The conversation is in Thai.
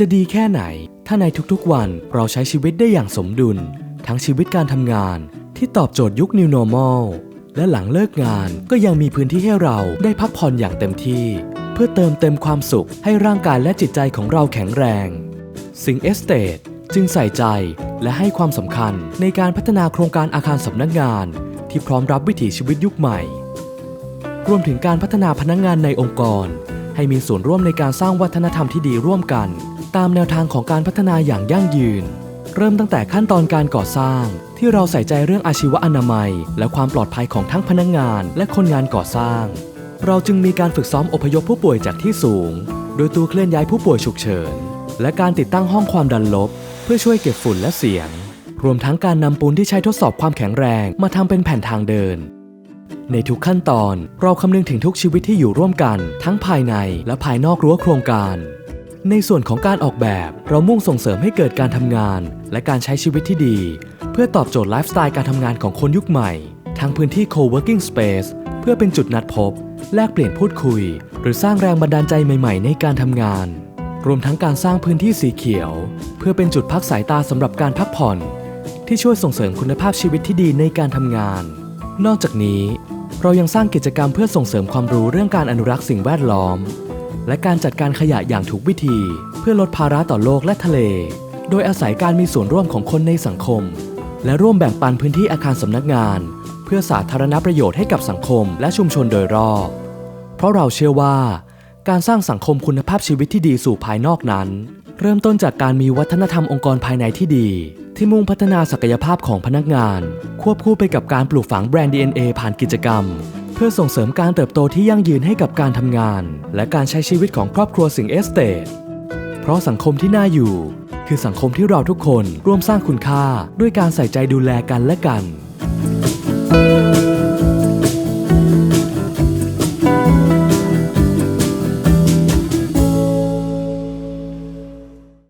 จะดีแค่ไหน ถ้าในทุกๆวันเราใช้ชีวิตได้อย่างสมดุล ทั้งชีวิตการทำงานที่ตอบโจทย์ยุค New Normal และหลังเลิกงานก็ยังมีพื้นที่ให้เราได้พักผ่อนอย่างเต็มที่ เพื่อเติมเต็มความสุขให้ร่างกายและจิตใจของเราแข็งแรง สิงเอสเตทจึงใส่ใจและให้ความสำคัญในการพัฒนาโครงการอาคารสำนักงาน ที่พร้อมรับวิถีชีวิตยุคใหม่ รวมถึงการพัฒนาพนักงานในองค์กร ให้มีส่วนร่วมในการสร้างวัฒนธรรมที่ดีร่วมกัน ตามแนวทางของการพัฒนาอย่างยั่งยืน เริ่มตั้งแต่ขั้นตอนการก่อสร้าง ที่เราใส่ใจเรื่องอาชีวอนามัย และความปลอดภัยของทั้งพนักงานและคนงานก่อสร้าง เราจึงมีการฝึกซ้อมอพยพผู้ป่วยจากที่สูง โดยตัวเคลื่อนย้ายผู้ป่วยฉุกเฉิน และการติดตั้งห้องความดันลบ เพื่อช่วยเก็บฝุ่นและเสียง รวมทั้งการนำปูนที่ใช้ทดสอบความแข็งแรงมาทำเป็นแผ่นทางเดิน ในทุกขั้นตอนเราคำนึงถึงทุกชีวิตที่อยู่ร่วมกันทั้งภายในและภายนอกรั้วโครงการ ในส่วนของการออกแบบเรามุ่งส่งเสริมให้เกิดการทำงาน และการใช้ชีวิตที่ดี เพื่อตอบโจทย์ไลฟ์สไตล์การทำงานของคนยุคใหม่ ทั้งพื้นที่ co-working space เพื่อเป็นจุดนัดพบ แลกเปลี่ยนพูดคุย หรือสร้างแรงบันดาลใจใหม่ๆ ในการทำงาน รวมทั้งการสร้างพื้นที่สีเขียว เพื่อเป็นจุดพักสายตาสำหรับการพักผ่อน ที่ช่วยส่งเสริมคุณภาพชีวิตที่ดีในการทำงาน นอกจากนี้ เรายังสร้างกิจกรรมเพื่อส่งเสริมความรู้เรื่องการอนุรักษ์สิ่งแวดล้อม และการจัดการขยะอย่างถูกวิธี เพื่อลดภาระต่อโลกและทะเล โดยอาศัยการมีส่วนร่วมของคนในสังคม และร่วมแบ่งปันพื้นที่อาคารสำนักงาน เพื่อสาธารณประโยชน์ให้กับสังคมและชุมชนโดยรอบ เพราะเราเชื่อว่า การสร้างสังคมคุณภาพชีวิตที่ดีสู่ภายนอกนั้น เริ่มต้นจากการมีวัฒนธรรมองค์กรภายในที่ดี ที่มุ่งพัฒนาศักยภาพของพนักงาน ควบคู่ไปกับการปลูกฝังแบรนด์ DNA ผ่านกิจกรรม เพื่อส่งเสริมการเติบโตที่ยั่งยืนให้กับการทำงาน และการใช้ชีวิตของครอบครัวสิงเอสเตทเพราะสังคมที่น่าอยู่ คือสังคมที่เราทุกคนร่วมสร้างคุณค่าด้วยการใส่ใจดูแลกันและกัน